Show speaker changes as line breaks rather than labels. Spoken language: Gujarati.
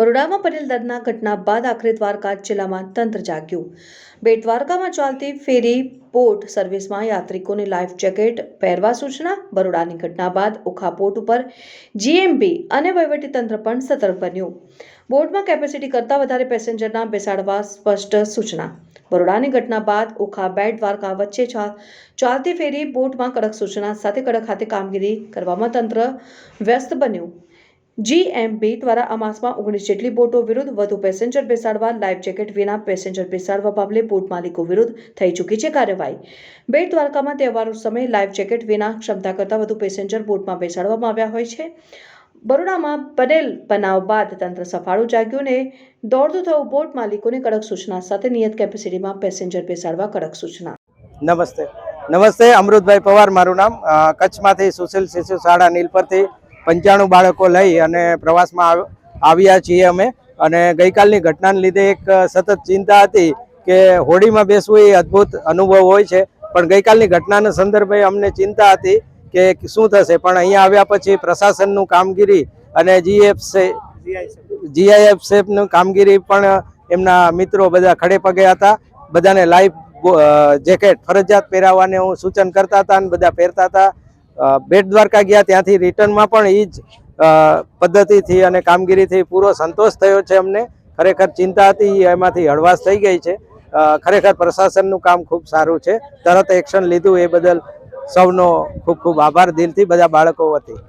બરોડામાં પટેલ દર્દના ઘટના બાદ આખરે દ્વારકા જિલ્લામાં તંત્ર જાગ્યું. બેટ દ્વારકામાં ચાલતી ફેરી પોર્ટ સર્વિસમાં યાત્રિકોને લાઈફ જેકેટ, પહેરવા સૂચના, બરોડાની ઘટના બાદ ઓખા પોર્ટ ઉપર જીએમબી અને વહીવટીતંત્ર પણ સતર્ક બન્યું. બોટમાં કેપેસિટી કરતાં વધારે પેસેન્જરના બેસાડવા સ્પષ્ટ સૂચના. બરોડાની ઘટના બાદ ઓખા બેટ દ્વારકા વચ્ચે ચાલતી ફેરી બોટમાં કડક સૂચના સાથે કડક હાથે કામગીરી કરવામાં તંત્ર વ્યસ્ત બન્યું. જીએમબી દ્વારા આ માસમાં ઓગણીસ જેટલી બોટો વિરુદ્ધ વધુ પેસેન્જર બેસાડવા, લાઈફ જેકેટ વિના પેસેન્જર બેસાડવા બાબતે બોટ માલિકો વિરુદ્ધ થઈ ચૂકી છે કાર્યવાહી. બેટ દ્વારકામાં તહેવારો સમયે લાઈફ જેકેટ વિના ક્ષમતા કરતાં વધુ પેસેન્જર બોટમાં બેસાડવામાં આવ્યા હોય છે. બરોડામાં બનેલ બનાવ બાદ તંત્ર સફાળું જાગ્યું ને દોડતું થયું બોટ માલિકોને કડક સૂચના સાથે નિયત કેપેસિટીમાં પેસેન્જર બેસાડવા કડક સૂચના.
નમસ્તે. નમસ્તે, અમૃતભાઈ પવાર મારું નામ. કચ્છમાંથી સુશીલ શિશુ શાળા નીલ પરથી પંચાણું બાળકો લઈ અને પ્રવાસમાં આવ- આવ્યા છીએ અમે. અને ગઈકાલની ઘટનાને લીધે એક સતત ચિંતા હતી કે હોડીમાં બેસવું એ અદ્ભુત અનુભવ હોય છે. પણ ગઈકાલની ઘટનાના સંદર્ભે અમને ચિંતા હતી કે શું થશે. પણ અહીંયા આવ્યા પછી પ્રશાસનનું કામગીરી અને જીએફ જીઆઈએફ સેફનું કામગીરી પણ એમના મિત્રો બધા ખડે પગે હતા. બધાને લાઈફ જેકેટ ફરજિયાત પહેરાવવાને હું સૂચન કરતા હતા અને બધા પહેરતા હતા. બેટ દ્વારકા ગયા ત્યાંથી રિટર્નમાં પણ એ જ પદ્ધતિથી અને કામગીરીથી પૂરો સંતોષ થયો છે અમને. ખરેખર ચિંતા હતી એમાંથી હળવાશ થઈ ગઈ છે. ખરેખર પ્રશાસનનું કામ ખૂબ સારું છે. તરત એક્શન લીધું એ બદલ સૌનો ખૂબ ખૂબ આભાર દિલથી, બધા બાળકો વતી.